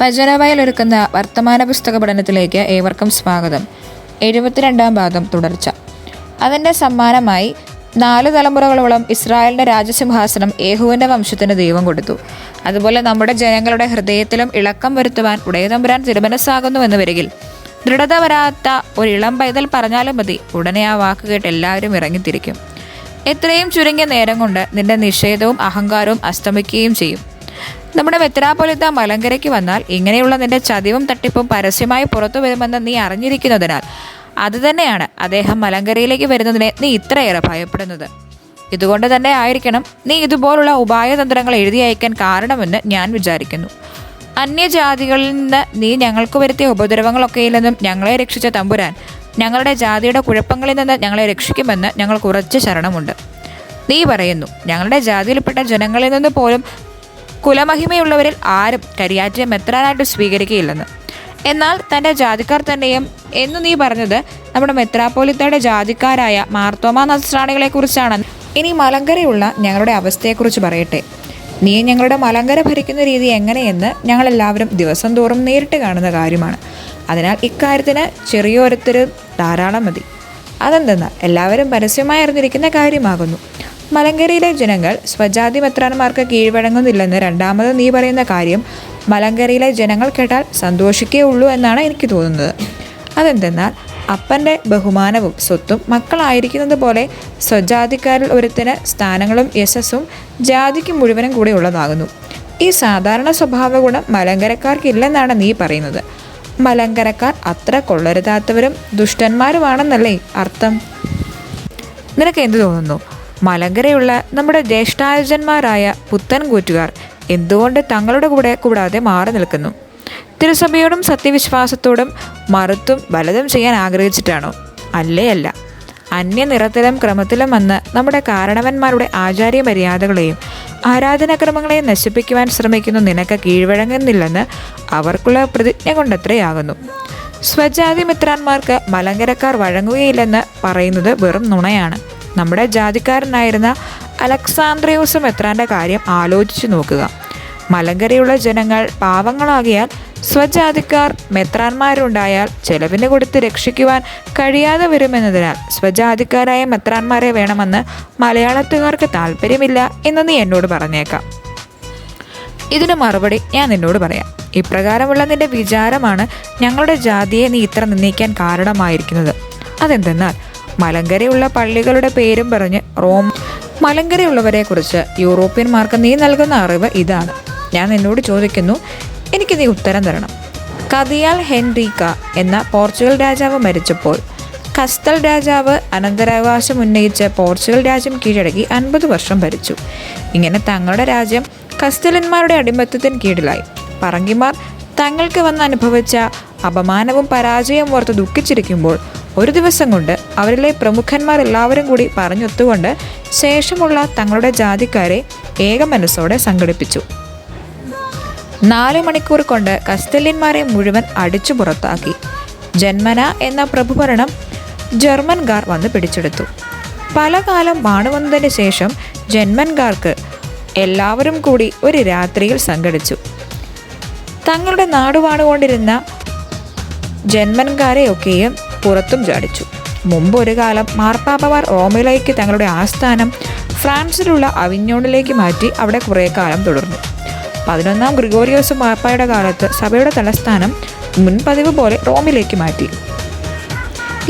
ഭജനവയൽ ഒരുക്കുന്ന വർത്തമാന പുസ്തക പഠനത്തിലേക്ക് ഏവർക്കും സ്വാഗതം. എഴുപത്തിരണ്ടാം ഭാഗം തുടർച്ച. അതിന്റെ സമ്മാനമായി നാല് തലമുറകളോളം ഇസ്രായേലിന്റെ രാജസിംഹാസനം ഏഹുവിന്റെ വംശത്തിന് ദൈവം കൊടുത്തു. അതുപോലെ നമ്മുടെ ജനങ്ങളുടെ ഹൃദയത്തിലും ഇളക്കം വരുത്തുവാൻ ഉടയതമ്പുരാൻ തിരുമനസ്സാകുന്നുവെന്ന് വരികിൽ ദൃഢത വരാത്ത ഒരു ഇളം പൈതൽ പറഞ്ഞാലും മതി ഉടനെ ആ വാക്ക് കേട്ട് എല്ലാവരും ഇറങ്ങിത്തിരിക്കും. എത്രയും ചുരുങ്ങിയ നേരം കൊണ്ട് നിന്റെ നിഷേധവും അഹങ്കാരവും അസ്തമിക്കുകയും ചെയ്യും. നമ്മുടെ മെത്രാപൊലിത്ത മലങ്കരയ്ക്ക് വന്നാൽ ഇങ്ങനെയുള്ള നിന്റെ ചതിവും തട്ടിപ്പും പരസ്യമായി പുറത്തു വരുമെന്ന് നീ അറിഞ്ഞിരിക്കുന്നതിനാൽ അതുതന്നെയാണ് അദ്ദേഹം മലങ്കരയിലേക്ക് വരുന്നതിനെ നീ ഇത്രയേറെ ഭയപ്പെടുന്നത്. ഇതുകൊണ്ട് തന്നെ ആയിരിക്കണം നീ ഇതുപോലുള്ള ഉപായതന്ത്രങ്ങൾ എഴുതി അയക്കാൻ കാരണമെന്ന് ഞാൻ വിചാരിക്കുന്നു. അന്യജാതികളിൽ നിന്ന് നീ ഞങ്ങൾക്ക് വരുത്തിയ ഉപദ്രവങ്ങളൊക്കെയിൽ നിന്നും ഞങ്ങളെ രക്ഷിച്ച തമ്പുരാൻ ഞങ്ങളുടെ ജാതിയുടെ കുഴപ്പങ്ങളിൽ നിന്ന് ഞങ്ങളെ രക്ഷിക്കുമെന്ന് ഞങ്ങൾക്ക് ഉറച്ച ശരണമുണ്ട്. നീ പറയുന്നു ഞങ്ങളുടെ ജാതിയിൽപ്പെട്ട ജനങ്ങളിൽ നിന്ന് പോലും കുലമഹിമയുള്ളവരിൽ ആരും കരിയാറ്റിനെ മെത്രാനായിട്ട് സ്വീകരിക്കുകയില്ലെന്ന്. എന്നാൽ തന്റെ ജാതിക്കാർ തന്നെയും എന്ന് നീ പറഞ്ഞത് നമ്മുടെ മെത്രാപ്പോലിത്തയുടെ ജാതിക്കാരായ മാർത്തോമ നസ്രാണികളെ കുറിച്ചാണ്. ഇനി മലങ്കരയുള്ള ഞങ്ങളുടെ അവസ്ഥയെക്കുറിച്ച് പറയട്ടെ. നീ ഞങ്ങളുടെ മലങ്കര ഭരിക്കുന്ന രീതി എങ്ങനെയെന്ന് ഞങ്ങളെല്ലാവരും ദിവസം തോറും നേരിട്ട് കാണുന്ന കാര്യമാണ്. അതിനാൽ ഇക്കാര്യത്തിന് ചെറിയൊരുത്തര് ധാരാളം മതി. അതെന്തെന്നാൽ എല്ലാവരും പരസ്യമായി അറിഞ്ഞിരിക്കുന്ന കാര്യമാകുന്നു. മലങ്കരയിലെ ജനങ്ങൾ സ്വജാതി മെത്രാന്മാർക്ക് കീഴ്വഴങ്ങുന്നില്ലെന്ന് രണ്ടാമത് നീ പറയുന്ന കാര്യം മലങ്കരയിലെ ജനങ്ങൾ കേട്ടാൽ സന്തോഷിക്കേ ഉള്ളൂ എന്നാണ് എനിക്ക് തോന്നുന്നത്. അതെന്തെന്നാൽ അപ്പന്റെ ബഹുമാനവും സ്വത്തും മക്കളായിരിക്കുന്നത് പോലെ സ്വജാതിക്കാരിൽ ഒരുത്തിന് സ്ഥാനങ്ങളും യശസ്സും ജാതിക്ക് മുഴുവനും കൂടെ ഉള്ളതാകുന്നു. ഈ സാധാരണ സ്വഭാവ ഗുണം മലങ്കരക്കാർക്കില്ലെന്നാണ് നീ പറയുന്നത്. മലങ്കരക്കാർ അത്ര കൊള്ളരുതാത്തവരും ദുഷ്ടന്മാരുമാണെന്നല്ലേ അർത്ഥം? നിനക്ക് എന്ത് തോന്നുന്നു? മലങ്കരയുള്ള നമ്മുടെ ജ്യേഷ്ഠായുജന്മാരായ പുത്തൻ കൂറ്റുകാർ എന്തുകൊണ്ട് തങ്ങളുടെ കൂടെ കൂടാതെ മാറി നിൽക്കുന്നു? തിരുസഭയോടും സത്യവിശ്വാസത്തോടും മറുത്തും വലതും ചെയ്യാൻ ആഗ്രഹിച്ചിട്ടാണോ? അല്ലേ അല്ല. അന്യ നിറത്തിലും ക്രമത്തിലും വന്ന് നമ്മുടെ കാരണവന്മാരുടെ ആചാര്യ മര്യാദകളെയും ആരാധനാക്രമങ്ങളെയും നശിപ്പിക്കുവാൻ ശ്രമിക്കുന്ന നിനക്ക് കീഴ്വഴങ്ങുന്നില്ലെന്ന് അവർക്കുള്ള പ്രതിജ്ഞ കൊണ്ടത്രയാകുന്നു. സ്വജാതി മിത്രാന്മാർക്ക് മലങ്കരക്കാർ വഴങ്ങുകയില്ലെന്ന് പറയുന്നത് വെറും നുണയാണ്. നമ്മുടെ ജാതിക്കാരനായിരുന്ന അലക്സാന്ദ്രിയോസ് മെത്രാന്റെ കാര്യം ആലോചിച്ചു നോക്കുക. മലങ്കരയുള്ള ജനങ്ങൾ പാവങ്ങളാകിയാൽ സ്വജാതിക്കാർ മെത്രാന്മാരുണ്ടായാൽ ചെലവിന് കൊടുത്ത് രക്ഷിക്കുവാൻ കഴിയാതെ വരുമെന്നതിനാൽ സ്വജാതിക്കാരായ മെത്രാന്മാരെ വേണമെന്ന് മലയാളത്തുകാർക്ക് താല്പര്യമില്ല എന്ന് നീ എന്നോട് പറഞ്ഞേക്കാം. ഇതിന് മറുപടി ഞാൻ നിന്നോട് പറയാം. ഇപ്രകാരമുള്ള നിന്റെ വിചാരമാണ് ഞങ്ങളുടെ ജാതിയെ നീ ഇത്ര നിന്ദിക്കാൻ കാരണമായിരിക്കുന്നത്. അതെന്തെന്നാൽ മലങ്കരയുള്ള പള്ളികളുടെ പേരും പറഞ്ഞ് റോം മലങ്കരയുള്ളവരെ കുറിച്ച് യൂറോപ്യന്മാർക്ക് നീ നൽകുന്ന അറിവ് ഇതാണ്. ഞാൻ നിന്നോട് ചോദിക്കുന്നു എനിക്ക് നീ ഉത്തരം തരണം. കതിയാൽ ഹെൻറീക്ക എന്ന പോർച്ചുഗൽ രാജാവ് മരിച്ചപ്പോൾ കസ്തൽ രാജാവ് അനന്തരാവകാശം ഉന്നയിച്ച് പോർച്ചുഗൽ രാജ്യം കീഴടക്കി അൻപത് വർഷം ഭരിച്ചു. ഇങ്ങനെ തങ്ങളുടെ രാജ്യം കസ്തലന്മാരുടെ അടിമത്തത്തിന് കീഴിലായി. പറങ്കിമാർ തങ്ങൾക്ക് വന്ന് അനുഭവിച്ച അപമാനവും പരാജയവും ഓർത്ത് ദുഃഖിച്ചിരിക്കുമ്പോൾ ഒരു ദിവസം കൊണ്ട് അവരിലെ പ്രമുഖന്മാർ എല്ലാവരും കൂടി പറഞ്ഞൊത്തുകൊണ്ട് ശേഷമുള്ള തങ്ങളുടെ ജാതിക്കാരെ ഏക മനസ്സോടെ സംഘടിപ്പിച്ചു. നാല് മണിക്കൂർ കൊണ്ട് കസ്തല്യന്മാരെ മുഴുവൻ അടിച്ചു പുറത്താക്കി. ജന്മന എന്ന പ്രഭുഭരണം ജർമ്മൻകാർ വന്ന് പിടിച്ചെടുത്തു. പല കാലം വാണുവന്നതിന് ശേഷം ജന്മൻകാർക്ക് എല്ലാവരും കൂടി ഒരു രാത്രിയിൽ സംഘടിച്ചു. തങ്ങളുടെ നാടുവാണുകൊണ്ടിരുന്ന ജന്മൻകാരെയൊക്കെയും പുറത്തും ചാടിച്ചു. മുമ്പ് ഒരു കാലം മാർപ്പാപ്പമാർ റോമിലേക്ക് തങ്ങളുടെ ആസ്ഥാനം ഫ്രാൻസിലുള്ള അവിഞ്ഞോണിലേക്ക് മാറ്റി അവിടെ കുറേ കാലം തുടർന്നു. പതിനൊന്നാം ഗ്രിഗോറിയോസ് മാർപ്പായുടെ കാലത്ത് സഭയുടെ തലസ്ഥാനം മുൻപതിവ് പോലെ റോമിലേക്ക് മാറ്റി.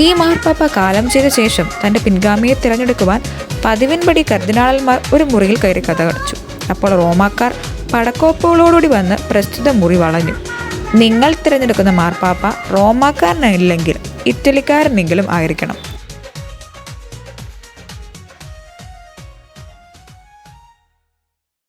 ഈ മാർപ്പാപ്പ കാലം ചെയ്ത ശേഷം തന്റെ പിൻഗാമിയെ തിരഞ്ഞെടുക്കുവാൻ പതിവിൻപടി കർദിനാളന്മാർ ഒരു മുറിയിൽ കയറി കഥ കടച്ചു അപ്പോൾ റോമാക്കാർ പടക്കോപ്പുകളോടുകൂടി വന്ന് പ്രസ്തുത മുറി വളഞ്ഞു. നിങ്ങൾ തിരഞ്ഞെടുക്കുന്ന മാർപ്പാപ്പ റോമാക്കാരനല്ലെങ്കിൽ ഇറ്റലിക്കാരനെങ്കിലും ആയിരിക്കണം.